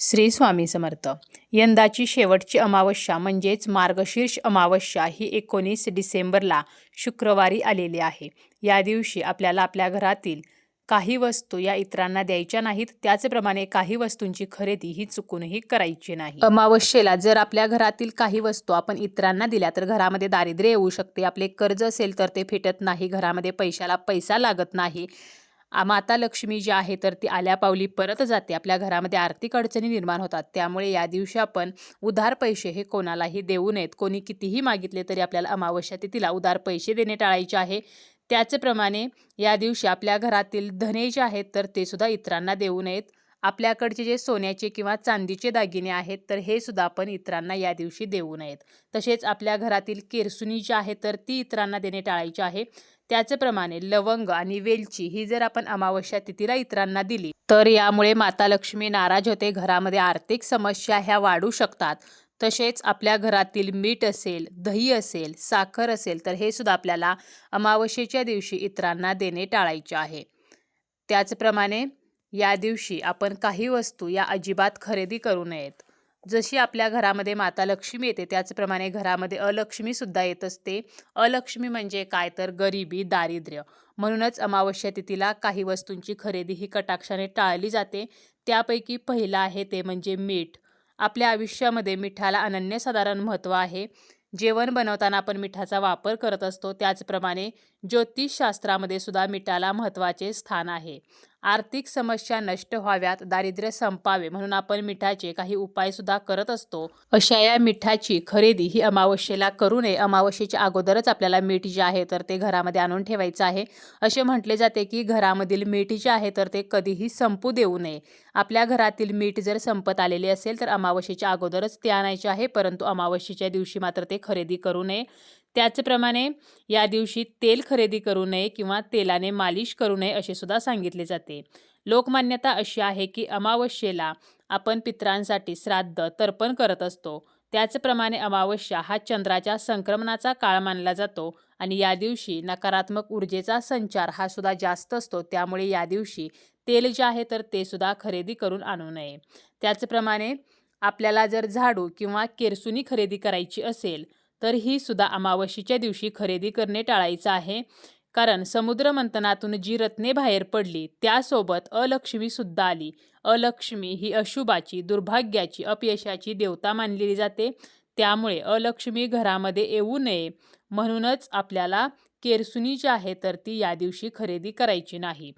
श्री स्वामी समर्थ. यंदाची शेवटची अमावस्या म्हणजेच मार्गशीर्ष अमावस्या ही एकोणीस डिसेंबरला शुक्रवारी आलेली आहे. या दिवशी आपल्याला आपल्या घरातील काही वस्तू या इतरांना द्यायच्या नाहीत त्याचप्रमाणे काही वस्तूंची खरेदी ही चुकूनही करायची नाही. अमावस्येला जर आपल्या घरातील काही वस्तू आपण इतरांना दिल्या तर घरामध्ये दारिद्र्य येऊ शकते. आपले कर्ज असेल तर ते फिटत नाही घरामध्ये पैशाला पैसा लागत नाही. माता लक्ष्मी जी आहे तर ती आल्या पावली परत जाते. आपल्या घरामध्ये आर्थिक अडचणी निर्माण होतात. त्यामुळे या दिवशी आपण उधार पैसे हे कोणालाही देऊ नयेत. कोणी कितीही मागितले तरी आपल्याला अमावस्या तिथीला उधार पैसे देणे टाळायचे आहे. त्याचप्रमाणे या दिवशी आपल्या घरातील धने जे आहेत तर ते सुद्धा इतरांना देऊ नयेत. आपल्याकडचे जे सोन्याचे किंवा चांदीचे दागिने आहेत तर हे सुद्धा आपण इतरांना या दिवशी देऊ नयेत. तसेच आपल्या घरातील केरसुनी जी आहे तर ती इतरांना देणे टाळायची आहे. त्याचप्रमाणे लवंग आणि वेलची ही जर आपण अमावस्या तिथीला इतरांना दिली तर यामुळे माता लक्ष्मी नाराज होते घरामध्ये आर्थिक समस्या ह्या वाढू शकतात. तसेच आपल्या घरातील मीठ असेल दही असेल साखर असेल तर हे सुद्धा आपल्याला अमावस्येच्या दिवशी इतरांना देणे टाळायचे आहे. त्याचप्रमाणे या दिवशी आपण काही वस्तू या अजिबात खरेदी करू नयेत. जशी आपल्या घरामध्ये माता लक्ष्मी येते त्याचप्रमाणे घरामध्ये अलक्ष्मीसुद्धा येत असते. अलक्ष्मी म्हणजे काय तर? गरिबी दारिद्र्य. म्हणूनच अमावस्या तिथीला काही वस्तूंची खरेदी ही कटाक्षाने टाळली जाते. त्यापैकी पहिलं आहे ते म्हणजे मीठ. आपल्या आयुष्यामध्ये मिठाला अनन्यसाधारण महत्त्व आहे. जेवण बनवताना आपण मिठाचा वापर करत असतो. त्याचप्रमाणे ज्योतिषशास्त्रामध्ये सुद्धा मिठाला महत्त्वाचे स्थान आहे. आर्थिक समस्या नष्ट व्हाव्यात दारिद्र्य संपावे म्हणून आपण मिठाचे काही उपायसुद्धा करत असतो. अशा या मिठाची खरेदी ही अमावस्येला करू नये. अमावस्येच्या अगोदरच आपल्याला मीठ जे आहे तर ते घरामध्ये आणून ठेवायचं आहे. असे म्हटले जाते की घरामधील मीठ जे आहे तर ते कधीही संपू देऊ नये. आपल्या घरातील मीठ जर संपत आलेले असेल तर अमावस्येच्या अगोदरच ते आणायचे आहे परंतु अमावस्येच्या दिवशी मात्र ते खरेदी करू नये. त्याचप्रमाणे या दिवशी तेल खरेदी करू नये किंवा तेलाने मालिश करू नये असे सुद्धा सांगितले जाते. लोकमान्यता अशी आहे की अमावस्येला आपण पित्रांसाठी श्राद्ध तर्पण करत असतो. त्याचप्रमाणे अमावस्या हा चंद्राच्या संक्रमणाचा काळ मानला जातो आणि या दिवशी नकारात्मक ऊर्जेचा संचार हा सुद्धा जास्त असतो. त्यामुळे या दिवशी तेल जे आहे तर ते सुद्धा खरेदी करून आणू नये. त्याचप्रमाणे आपल्याला जर झाडू किंवा केरसुनी खरेदी करायची असेल तर ही सुद्धा अमावस्येच्या दिवशी खरेदी करणे टाळायचं आहे. कारण समुद्र मंथनातून जी रत्ने बाहेर पडली त्यासोबत अलक्ष्मी सुद्धा आली. अलक्ष्मी ही अशुभाची दुर्भाग्याची अपयशाची देवता मानलेली जाते. त्यामुळे अलक्ष्मी घरामध्ये येऊ नये. म्हणूनच आपल्याला केरसुनी जी आहे तर ती या दिवशी खरेदी करायची नाही.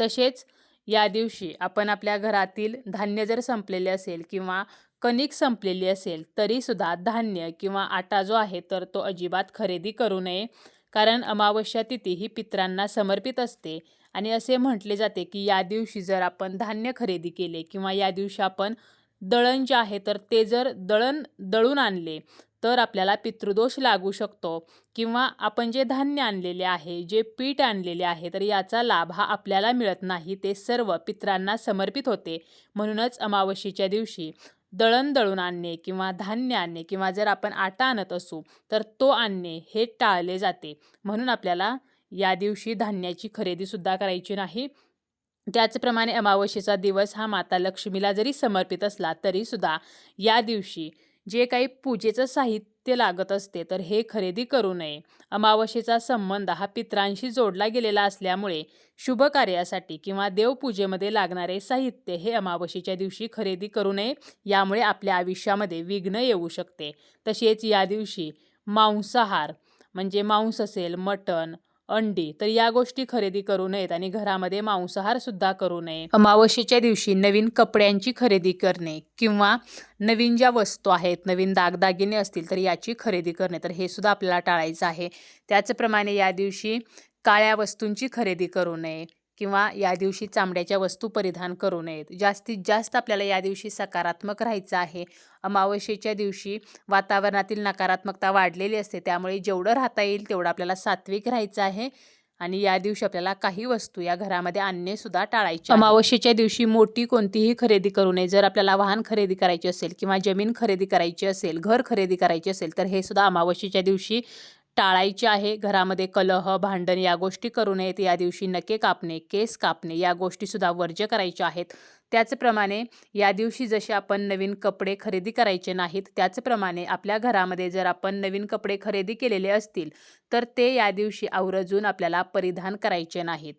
तसेच या दिवशी आपण आपल्या घरातील धान्य जर संपलेले असेल किंवा कणिक संपलेली असेल तरीसुद्धा धान्य किंवा आटा जो आहे तर तो अजिबात खरेदी करू नये. कारण अमावस्या तिथी ही पित्रांना समर्पित असते आणि असे म्हटले जाते की या दिवशी जर आपण धान्य खरेदी केले किंवा या दिवशी आपण दळण जे आहे तर ते जर दळण दळून आणले तर आपल्याला पितृदोष लागू शकतो. किंवा आपण जे धान्य आणलेले आहे जे पीठ आणलेले आहे तर याचा लाभ हा आपल्याला मिळत नाही ते सर्व पित्रांना समर्पित होते. म्हणूनच अमावस्येच्या दिवशी दळण दळून आणणे किंवा धान्य आणणे किंवा जर आपण आटा आणत असू तर तो आणणे हे टाळले जाते. म्हणून आपल्याला या दिवशी धान्याची खरेदीसुद्धा करायची नाही. त्याचप्रमाणे अमावस्येचा दिवस हा माता लक्ष्मीला जरी समर्पित असला तरीसुद्धा या दिवशी जे काही पूजेचं साहित्य लागत असते तर हे खरेदी करू नये. अमावस्येचा संबंध हा पित्रांशी जोडला गेलेला असल्यामुळे शुभ कार्यासाठी किंवा देवपूजेमध्ये लागणारे साहित्य हे अमावस्येच्या दिवशी खरेदी करू नये यामुळे आपल्या आयुष्यामध्ये विघ्न येऊ शकते. तसेच या दिवशी मांसाहार म्हणजे मांस असेल मटण अंडी तर या गोष्टी खरेदी करू नयेत आणि घरामध्ये मांसाहार सुद्धा करू नये. अमावस्येच्या दिवशी नवीन कपड्यांची खरेदी करणे किंवा नवीन ज्या वस्तू आहेत नवीन दागदागिने असतील तर याची खरेदी करणे तर हे सुद्धा आपल्याला टाळायचं आहे. त्याचप्रमाणे या दिवशी काळ्या वस्तूंची खरेदी करू नये. किंवा या दिवशी चामड्याच्या वस्तू परिधान करू नयेत. जास्तीत जास्त आपल्याला या दिवशी सकारात्मक राहायचं आहे. अमावस्येच्या दिवशी वातावरणातील नकारात्मकता वाढलेली असते. त्यामुळे जेवढं राहता येईल तेवढं आपल्याला सात्विक राहायचं आहे. आणि या दिवशी आपल्याला काही वस्तू या घरामध्ये आणणे सुद्धा टाळायचे अमावस्येच्या दिवशी मोठी कोणतीही खरेदी करू नये. जर आपल्याला वाहन खरेदी करायचे असेल किंवा जमीन खरेदी करायची असेल घर खरेदी करायची असेल तर हे सुद्धा अमावस्येच्या दिवशी टाळायची आहे. घरामध्ये कलह भांडण या गोष्टी करू नयेत. या दिवशी नके कापणे केस कापणे या गोष्टीसुद्धा वर्ज्य करायच्या आहेत. त्याचप्रमाणे या दिवशी जसे आपण नवीन कपडे खरेदी करायचे नाहीत त्याचप्रमाणे आपल्या घरामध्ये जर आपण नवीन कपडे खरेदी केलेले असतील तर ते या दिवशी आवर्जून आपल्याला परिधान करायचे नाहीत.